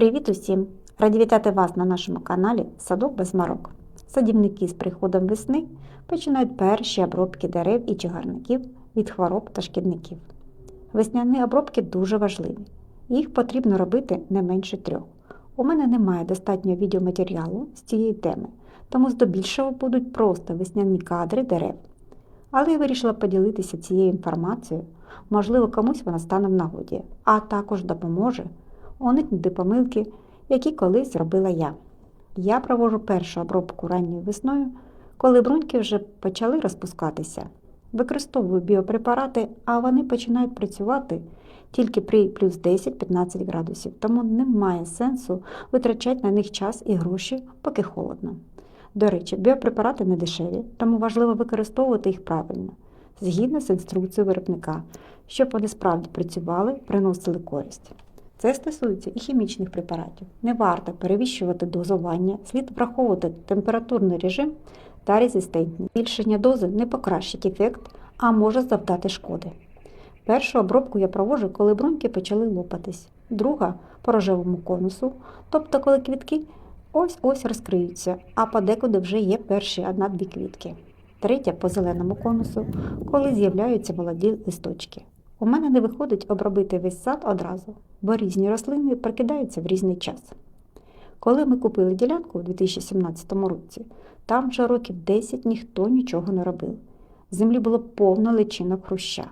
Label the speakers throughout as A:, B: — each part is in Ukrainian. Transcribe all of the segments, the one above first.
A: Привіт усім! Раді вітати вас на нашому каналі Садок без марок. Садівники з приходом весни починають перші обробки дерев і чагарників від хвороб та шкідників. Весняні обробки дуже важливі. Їх потрібно робити не менше трьох. У мене немає достатньо відеоматеріалу з цієї теми, тому здебільшого будуть просто весняні кадри дерев. Але я вирішила поділитися цією інформацією, можливо, комусь вона стане в нагоді, а також допоможе уникнути помилки, які колись зробила я. Я проводжу першу обробку ранньою весною, коли бруньки вже почали розпускатися. Використовую біопрепарати, а вони починають працювати тільки при плюс 10-15 градусів, тому немає сенсу витрачати на них час і гроші, поки холодно. До речі, біопрепарати не дешеві, тому важливо використовувати їх правильно, згідно з інструкцією виробника, щоб вони справді працювали, приносили користь. Це стосується і хімічних препаратів. Не варто перевищувати дозування, слід враховувати температурний режим та резистентність. Збільшення дози не покращить ефект, а може завдати шкоди. Першу обробку я проводжу, коли бруньки почали лопатись, друга по рожевому конусу, тобто коли квітки ось-ось розкриються, а подекуди вже є перші одна-дві квітки. Третя по зеленому конусу, коли з'являються молоді листочки. У мене не виходить обробити весь сад одразу, бо різні рослини прокидаються в різний час. Коли ми купили ділянку у 2017 році, там вже років 10 ніхто нічого не робив. В землі було повно личинок хруща.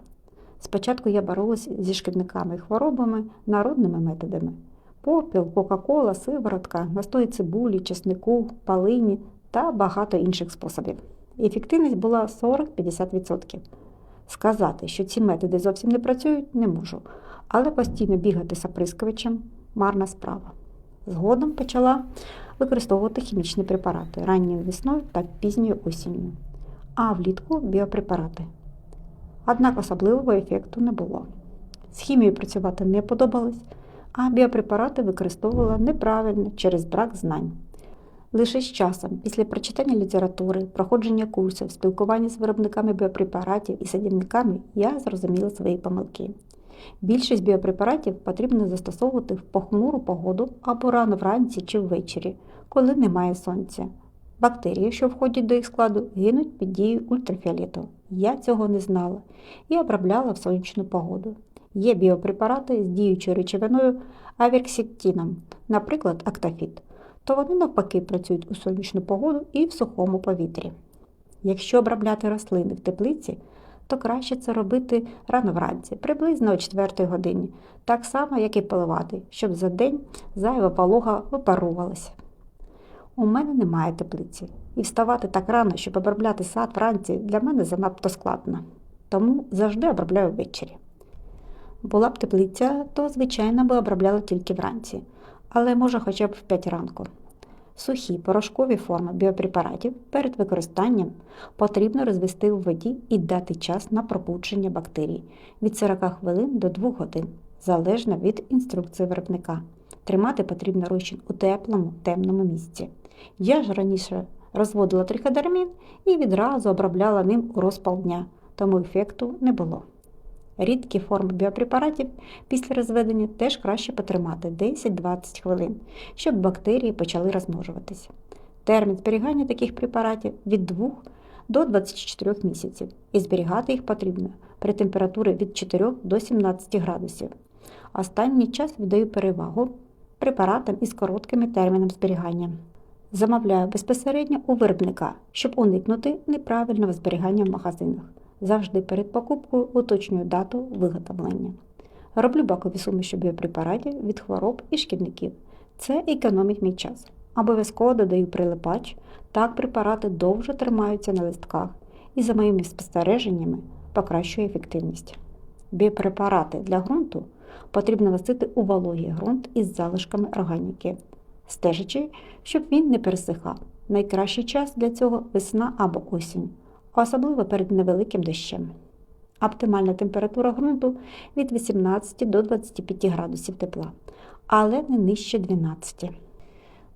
A: Спочатку я боролася зі шкідниками і хворобами народними методами: попіл, кока-кола, сиворотка, настої цибулі, чеснику, палині та багато інших способів. Ефективність була 40-50%. Сказати, що ці методи зовсім не працюють, не можу, але постійно бігати з марна справа. Згодом почала використовувати хімічні препарати ранньою весною та пізньою осінню, а влітку біопрепарати. Однак особливого ефекту не було. З хімією працювати не подобалось, а біопрепарати використовувала неправильно через брак знань. Лише з часом, після прочитання літератури, проходження курсів, спілкування з виробниками біопрепаратів і садівниками, я зрозуміла свої помилки. Більшість біопрепаратів потрібно застосовувати в похмуру погоду або рано вранці чи ввечері, коли немає сонця. Бактерії, що входять до їх складу, гинуть під дією ультрафіолету. Я цього не знала і обробляла в сонячну погоду. Є біопрепарати з діючою речовиною аверксектином, наприклад, актофіт то вони навпаки працюють у сонячну погоду і в сухому повітрі. Якщо обробляти рослини в теплиці, то краще це робити рано вранці, приблизно о 4 годині, так само, як і поливати, щоб за день зайва волога випарувалася. У мене немає теплиці, і вставати так рано, щоб обробляти сад вранці, для мене занадто складно, тому завжди обробляю ввечері. Була б теплиця, то, звичайно, би обробляла тільки вранці але може хоча б в 5 ранку. Сухі порошкові форми біопрепаратів перед використанням потрібно розвести у воді і дати час на пробудження бактерій від 40 хвилин до 2 годин, залежно від інструкції виробника. Тримати потрібно розчин у теплому, темному місці. Я ж раніше розводила триходермін і відразу обробляла ним у розпал дня, тому ефекту не було. Рідкі форми біопрепаратів після розведення теж краще потримати 10-20 хвилин, щоб бактерії почали розмножуватися. Термін зберігання таких препаратів від 2 до 24 місяців, і зберігати їх потрібно при температурі від 4 до 17 градусів. Останній час віддаю перевагу препаратам із короткими терміном зберігання. Замовляю безпосередньо у виробника, щоб уникнути неправильного зберігання в магазинах. Завжди перед покупкою уточнюю дату виготовлення. Роблю бакові суміші біопрепаратів від хвороб і шкідників. Це економить мій час. Обов'язково додаю прилипач, так препарати довше тримаються на листках і, за моїми спостереженнями, покращує ефективність. Біопрепарати для ґрунту потрібно носити у вологий ґрунт із залишками органіки, стежачи, щоб він не пересихав. Найкращий час для цього весна або осінь особливо перед невеликим дощем. Оптимальна температура ґрунту від 18 до 25 градусів тепла, але не нижче 12.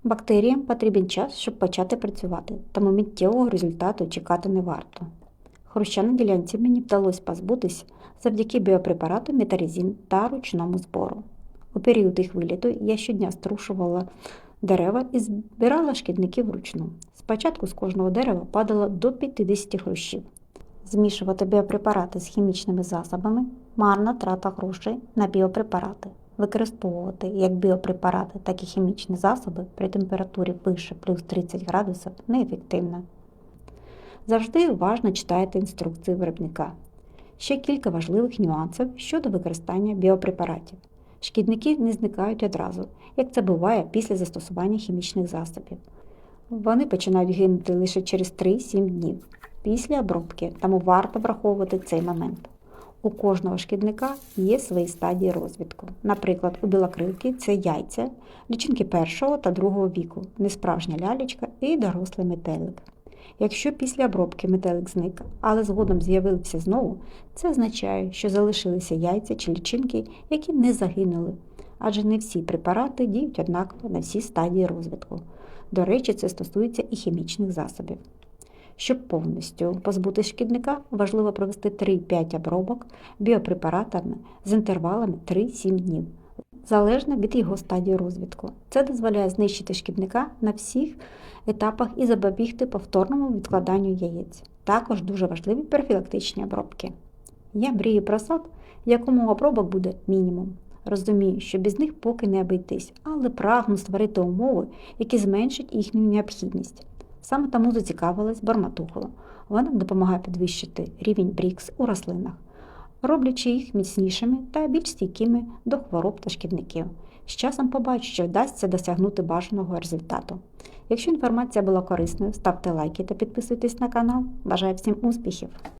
A: Бактеріям потрібен час, щоб почати працювати, тому миттєвого результату чекати не варто. Хруща на ділянці мені вдалося позбутись завдяки біопрепарату метарезін та ручному збору. У період їх виліту я щодня струшувала дерева і збирала шкідників вручну. Спочатку з кожного дерева падало до 50 хрущів. Змішувати біопрепарати з хімічними засобами марна трата грошей на біопрепарати. Використовувати як біопрепарати, так і хімічні засоби при температурі вище плюс 30 градусів неефективно. Завжди уважно читайте інструкції виробника. Ще кілька важливих нюансів щодо використання біопрепаратів. Шкідники не зникають одразу, як це буває після застосування хімічних засобів. Вони починають гинути лише через 3-7 днів після обробки, тому варто враховувати цей момент. У кожного шкідника є свої стадії розвитку. Наприклад, у білокрилки це яйця, лічинки першого та другого віку, несправжня лялечка і дорослий метелик. Якщо після обробки метелик зник, але згодом з'явився знову, це означає, що залишилися яйця чи лічинки, які не загинули, адже не всі препарати діють однаково на всі стадії розвитку. До речі, це стосується і хімічних засобів. Щоб повністю позбутися шкідника, важливо провести 3-5 обробок біопрепаратами з інтервалами 3-7 днів, залежно від його стадії розвитку. Це дозволяє знищити шкідника на всіх етапах і запобігти повторному відкладанню яєць. Також дуже важливі профілактичні обробки. Я мрію про сад, в якому обробок буде мінімум. Розумію, що без них поки не обійтись, але прагну створити умови, які зменшать їхню необхідність. Саме тому зацікавилась барматухола. Вона допомагає підвищити рівень брікс у рослинах, роблячи їх міцнішими та більш стійкими до хвороб та шкідників. З часом побачу, що вдасться досягнути бажаного результату. Якщо інформація була корисною, ставте лайки та підписуйтесь на канал. Бажаю всім успіхів!